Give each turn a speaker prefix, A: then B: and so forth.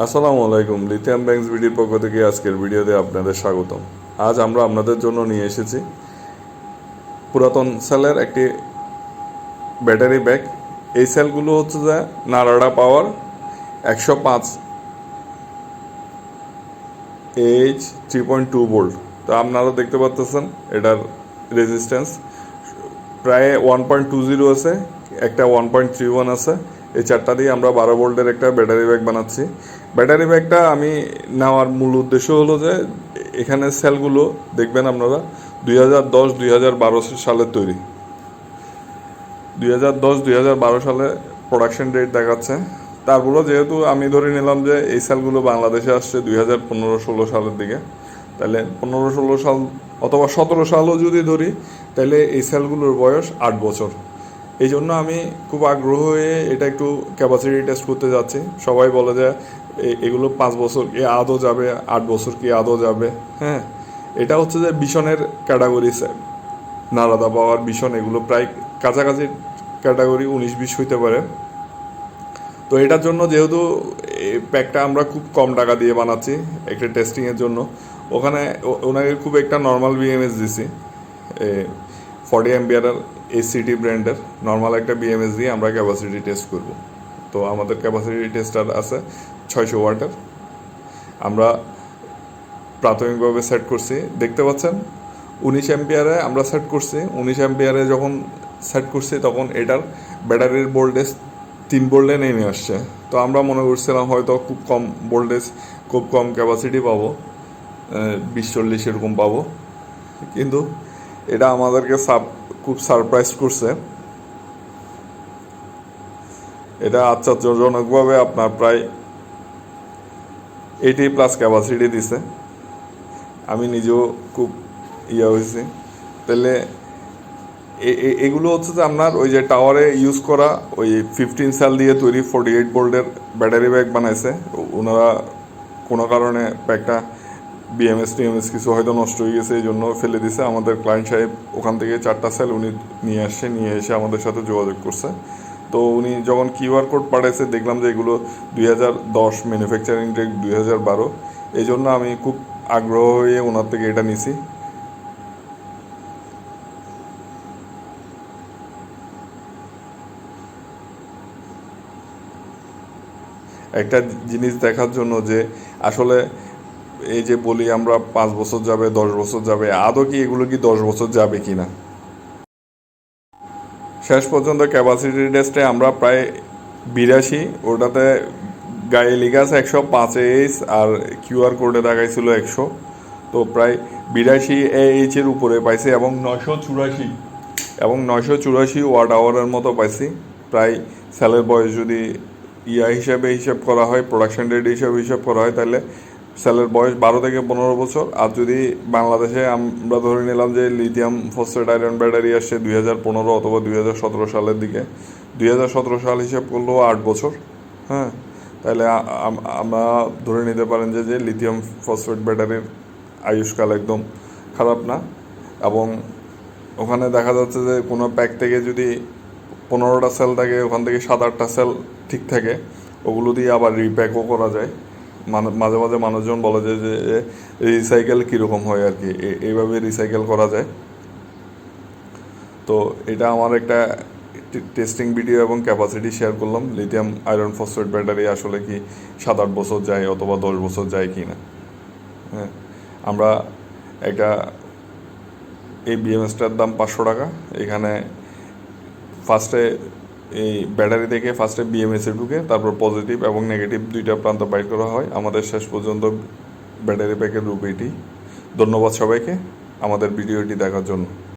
A: আসসালামু আলাইকুম, lithium banks ভিডিওর পক্ষ থেকে আজকের ভিডিওতে আপনাদের স্বাগতম। আজ আমরা আপনাদের জন্য নিয়ে এসেছি পুরাতন সেলের একটি ব্যাটারি ব্যাগ। এই সেলগুলো হচ্ছে যে নারাডা পাওয়ার একশো পাঁচ H three point two volt. তো আপনারা দেখতে পাচ্ছেন এটার রেজিস্ট্যান্স প্রায় ওয়ান পয়েন্ট টু জিরো আছে, একটা ওয়ান পয়েন্ট থ্রি ওয়ান আছে। এই চারটা দিয়ে আমরা বারো ভোল্টের একটা ব্যাটারি ব্যাগ বানাচ্ছি। ব্যাটারি ব্যাগটা আমি নেওয়ার মূল উদ্দেশ্য হলো যে, এখানে সেলগুলো দেখবেন আপনারা, দুই হাজার দশ, দুই হাজার বারো সালের তৈরি। দুই হাজার দশ, দুই হাজার বারো সালে প্রোডাকশন ডেট দেখাচ্ছে। তারপরে যেহেতু আমি ধরে নিলাম যে, এই সেলগুলো বাংলাদেশে আসছে দুই হাজার পনেরো ষোলো সালের দিকে, তাহলে পনেরো ষোলো সাল অথবা সতেরো সালও যদি ধরি, তাহলে এই সেলগুলোর বয়স আট বছর। এই জন্য আমি খুব আগ্রহ হয়ে এটা একটু ক্যাপাসিটি টেস্ট করতে যাচ্ছি। সবাই বলে যে এগুলো পাঁচ বছর কি আদৌ যাবে? আট বছর কি আদৌ যাবে? হ্যাঁ এটা হচ্ছে যে বিশনের ক্যাটাগরি স্যার নারাদা পাওয়ার বিশন এগুলো প্রায় কাছাকাছি ক্যাটাগরি উনিশ, বিশ হইতে পারে। তো এটার জন্য যেহেতু এই প্যাকটা আমরা খুব কম টাকা দিয়ে বানাচ্ছি একটা টেস্টিংয়ের জন্য, ওখানে ওনাকে খুব একটা নর্মাল বিএমএস দিছি। ফর্টি এমবিআর এসিটি ব্র্যান্ডের নর্মাল একটা বিএমএস দিয়ে আমরা ক্যাপাসিটি টেস্ট করব। তো আমাদের ক্যাপাসিটি টেস্টার আছে ছয়শো ওয়াটের। আমরা প্রাথমিকভাবে সেট করছি। দেখতে পাচ্ছেন? উনিশ এম্পিয়ারে আমরা সেট করছি। উনিশ এম্পিয়ারে যখন সেট করছি, তখন এটার ব্যাটারির ভোল্টেজ তিন ভোল্টে নেমে আসছে। তো আমরা মনে করছিলাম হয়তো খুব কম ভোল্টেজ খুব কম ক্যাপাসিটি পাবো। বিশ চল্লিশ এরকম পাবো। কিন্তু এটা আমাদেরকে সাব খুব সারপ্রাইজ করছে। এটা আশ্চর্যজনকভাবে আপনার প্রায় এইটি প্লাস ক্যাপাসিটি দিছে। আমি নিজেও খুব ইয়ে হয়েছি। তাহলে এগুলো হচ্ছে যে আপনার ওই যে টাওয়ারে ইউজ করা ওই ফিফটিন সেল দিয়ে তৈরি ফোর্টি এইট ভোল্টের ব্যাটারি ব্যাগ বানাইছে। ওনারা কোনো কারণে প্যাকটা বিএমএস টিএমএস কিছু হয়তো নষ্ট হয়ে গেছে, এই জন্য ফেলে দিছে। আমাদের ক্লায়েন্ট সাহেব ওখান থেকে চারটা সেল উনি নিয়ে আসছে, নিয়ে এসে আমাদের সাথে যোগাযোগ করছে। তো উনি যখন কিউআর কোড পাঠাইছে, দেখলাম যে এগুলো দুই হাজার দশ ম্যানুফ্যাকচারিং ডেট দুই হাজার বারো। এই জন্য আমি খুব আগ্রহ হয়ে ওনার থেকে এটা নিছি। একটা জিনিস দেখার জন্য যে আসলে এই যে বলি আমরা পাঁচ বছর যাবে, দশ বছর যাবে, আদৌ কি এগুলো কি দশ বছর যাবে কি না শেষ পর্যন্ত ক্যাপাসিটি টেস্টে আমরা প্রায় বিরাশি, ওটাতে গায়ে লেখা আছে একশো পাঁচ এইচ আর কিউআর কোডে দেখাইছিল একশো। তো প্রায় বিরাশি এইচ এর উপরে পাইছি এবং নয়শো চুরাশি, এবং নয়শো চুরাশি ওয়াট আওয়ারের মতো পাইছি। প্রায় সেলের বয়স যদি ইয়া হিসাবে হিসাব করা হয় প্রোডাকশন রেট হিসাবে হিসাব করা হয়, তাহলে সেলের বয়স বারো থেকে পনেরো বছর। আর যদি বাংলাদেশে আমরা ধরে নিলাম যে লিথিয়াম ফসফেট আয়রন ব্যাটারি আসছে দুই হাজার পনেরো অথবা দুই হাজার সতেরো সালের দিকে, দুই হাজার সতেরো সাল হিসাব করলেও আট বছর হ্যাঁ? তাহলে আমরা ধরে নিতে পারেন যে যে লিথিয়াম ফসফেট ব্যাটারির আয়ুষ্কাল একদম খারাপ না। এবং ওখানে দেখা যাচ্ছে যে, কোনো প্যাক থেকে যদি পনেরোটা সেল থাকে, ওখান থেকে সাত আটটা সেল ঠিক থাকে, ওগুলো দিয়ে আবার রিপ্যাকও করা যায়। মাঝে মাঝে মানুষজন বলে যে যে রিসাইকেল কীরকম হয় আর কি? এইভাবে রিসাইকেল করা যায়? তো এটা আমার একটা টেস্টিং ভিডিও এবং ক্যাপাসিটি শেয়ার করলাম। লিথিয়াম আয়রন ফসফেট ব্যাটারি আসলে কি সাত আট বছর যায় অথবা দশ বছর যায় কি না হ্যাঁ আমরা একটা এই বিএমএসটার দাম পাঁচশো টাকা। এখানে ফার্স্টে এই ব্যাটারি থেকে ফার্স্টে বিএমএসে ঢুকে, তারপর পজিটিভ এবং নেগেটিভ দুইটা প্রান্ত বাইর করা হয়। আমাদের শেষ পর্যন্ত ব্যাটারি প্যাকের রূপ এটি। ধন্যবাদ সবাইকে। আমাদের ভিডিওটি দেখার জন্য।